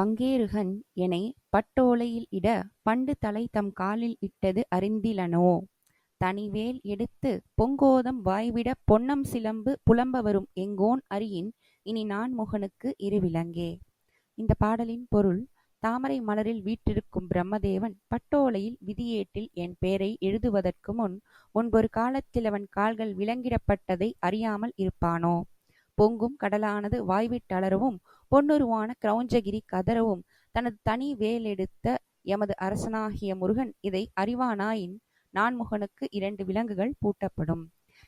பங்கேறுகன் என்னை பட்டோலையில் இட பண்டு தலை தம் காலில் இட்டது அறிந்திலனோ தனிவேல் எடுத்துப் பொங்கோதம் வாய்விடப் பொன்னம் சிலம்பு புலம்ப வரும் எங்கோன் அறியின் இனி நான்முகனுக்கு இருவிலங்கே. இந்த பாடலின் பொருள் தாமரை மலரில் வீற்றிருக்கும் பிரம்மதேவன் பட்டோலையில் விதியேட்டில் என் பெயரை எழுதுவதற்கு முன் முன்பொரு காலத்தில் அவன் கால்கள் விலங்கிடப்பட்டதை அறியாமல் இருப்பானோ? பொங்கும் கடலானது வாய்விட்டலரவும் பொன்னுருவான கிரௌஞ்சகிரி கதறவும் தனது தனி வேலெடுத்த எமது அரசனாகிய முருகன் இதை அறிவானாயின் நான்முகனுக்கு இரண்டு விலங்குகள் பூட்டப்படும்.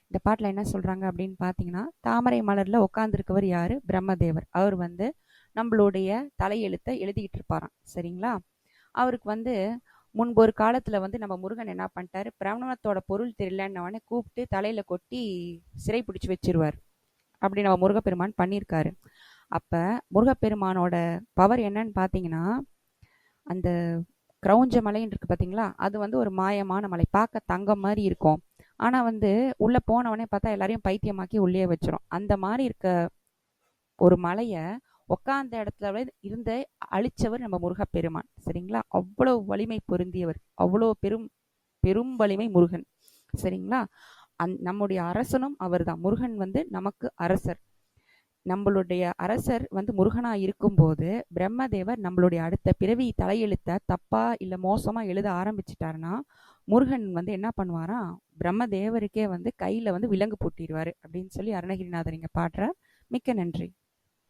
இந்த பாட்டில் என்ன சொல்கிறாங்க அப்படின்னு பார்த்தீங்கன்னா தாமரை மலரில் உட்காந்துருக்கவர் யார்? பிரம்மதேவர். அவர் வந்து நம்மளுடைய தலையெழுத்தை எழுதிக்கிட்டு இருப்பாராம். சரிங்களா? அவருக்கு வந்து முன்பு ஒரு காலத்தில் வந்து நம்ம முருகன் என்ன பண்ணிட்டாரு? பிரணவத்தோட பொருள் தெரியலன்னு கூப்பிட்டு தலையில் கொட்டி சிறை பிடிச்சி வச்சிருவார். அப்படி நம்ம முருகப்பெருமான் பண்ணியிருக்காரு. அப்போ முருகப்பெருமானோட பவர் என்னன்னு பார்த்தீங்கன்னா அந்த கிரௌஞ்ச மலைன்னு இருக்கு பார்த்தீங்களா அது வந்து ஒரு மாயமான மலை. பார்க்க தங்கம் மாதிரி இருக்கும். ஆனால் வந்து உள்ளே போனவனே பார்த்தா எல்லாரையும் பைத்தியமாக்கி உள்ளே வச்சிரும். அந்த மாதிரி இருக்க ஒரு மலையை உட்காந்த இடத்துல இருந்த அழிச்சவர் நம்ம முருகப்பெருமான். சரிங்களா? அவ்வளோ வலிமை பொருந்தியவர். அவ்வளோ பெரும் பெரும் வலிமை முருகன். சரிங்களா? அந் நம்முடைய அரசனும் அவர்தான். முருகன் வந்து நமக்கு அரசர். நம்மளுடைய அரசர் வந்து முருகனா இருக்கும்போது பிரம்மதேவர் நம்மளுடைய அடுத்த பிறவி தலையெழுத்த தப்பா இல்ல மோசமா எழுத ஆரம்பிச்சிட்டாருன்னா முருகன் வந்து என்ன பண்ணுவாராம் பிரம்மதேவருக்கே வந்து கையில வந்து விலங்கு பூட்டிடுவாரு அப்படின்னு சொல்லி அருணகிரிநாதர் இங்க பாடுற மிக்க நன்றி.